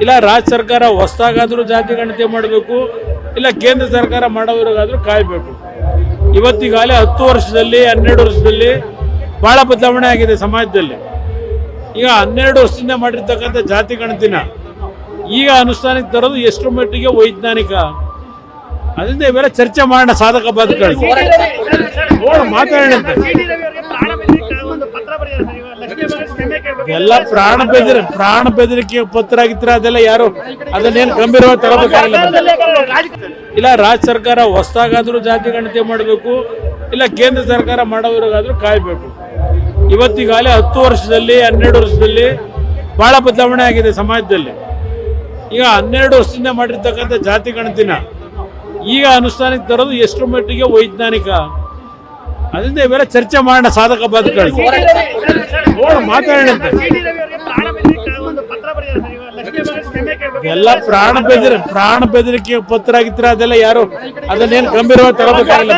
ಇಲ್ಲ ರಾಜ್ಯ ಸರ್ಕಾರ ಹೊಸದಾಗಾದರೂ ಜಾತಿ ಗಣತಿ ಮಾಡಬೇಕು ಇಲ್ಲ ಕೇಂದ್ರ ಸರ್ಕಾರ ಮಾಡೋರಿಗಾದರೂ ಕಾಯಬೇಕು ಇವತ್ತಿಗಾಗಲೇ ಹತ್ತು ವರ್ಷದಲ್ಲಿ ಹನ್ನೆರಡು ವರ್ಷದಲ್ಲಿ ಭಾಳ ಬದಲಾವಣೆ ಆಗಿದೆ ಸಮಾಜದಲ್ಲಿ ಈಗ ಹನ್ನೆರಡು ವರ್ಷದಿಂದ ಮಾಡಿರ್ತಕ್ಕಂಥ ಜಾತಿ ಗಣತಿನ ಈಗ ಅನುಷ್ಠಾನಕ್ಕೆ ತರೋದು ಎಷ್ಟು ಮಟ್ಟಿಗೆ ವೈಜ್ಞಾನಿಕ ಅದರಿಂದ ಇವೆಲ್ಲ ಚರ್ಚೆ ಮಾಡೋಣ ಸಾಧಕ ಬಾಧಕ ಮಾತಾಡೋಣ ಎಲ್ಲ ಪ್ರಾಣ ಬೆದರಿ ಪ್ರಾಣ ಬೆದರಿಕೆ ಪತ್ರ ಆಗಿದ್ರೆ ಅದೆಲ್ಲ ಯಾರು? ಅದನ್ನೇನು ಗಂಭೀರವಾಗಿ ತಗೋಬೇಕಾಗಿಲ್ಲ ಇಲ್ಲ, ರಾಜ್ಯ ಸರ್ಕಾರ ಹೊಸದಾಗಾದ್ರೂ ಜಾತಿ ಗಣತಿ ಮಾಡಬೇಕು, ಇಲ್ಲ ಕೇಂದ್ರ ಸರ್ಕಾರ ಮಾಡೋವ್ರಿಗಾದ್ರೂ ಕಾಯಬೇಕು. ಇವತ್ತಿಗಾಗಲೇ ಹತ್ತು ವರ್ಷದಲ್ಲಿ, ಹನ್ನೆರಡು ವರ್ಷದಲ್ಲಿ ಬಹಳ ಬದಲಾವಣೆ ಆಗಿದೆ ಸಮಾಜದಲ್ಲಿ. ಈಗ ಹನ್ನೆರಡು ವರ್ಷದಿಂದ ಮಾಡಿರ್ತಕ್ಕಂಥ ಜಾತಿ ಗಣತಿನ ಈಗ ಅನುಷ್ಠಾನಕ್ಕೆ ತರೋದು ಎಷ್ಟು ಮಟ್ಟಿಗೆ ವೈಜ್ಞಾನಿಕ? ಅದರಿಂದ ಇವೆಲ್ಲ ಚರ್ಚೆ ಮಾಡೋಣ ಸಾಧಕ ಬಾಧಕಗಳು ನೋಡು ಮಾತಾಡೋಣಂತೆ ಎಲ್ಲ ಪ್ರಾಣ ಬೆದರಿ ಪ್ರಾಣ ಬೆದರಿಕೆ ಪತ್ರ ಆಗಿತ್ರ ಅದೆಲ್ಲ ಯಾರು? ಅದನ್ನೇನು ಗಂಭೀರವಾಗಿ ತಗೋಬೇಕಾಗಿಲ್ಲ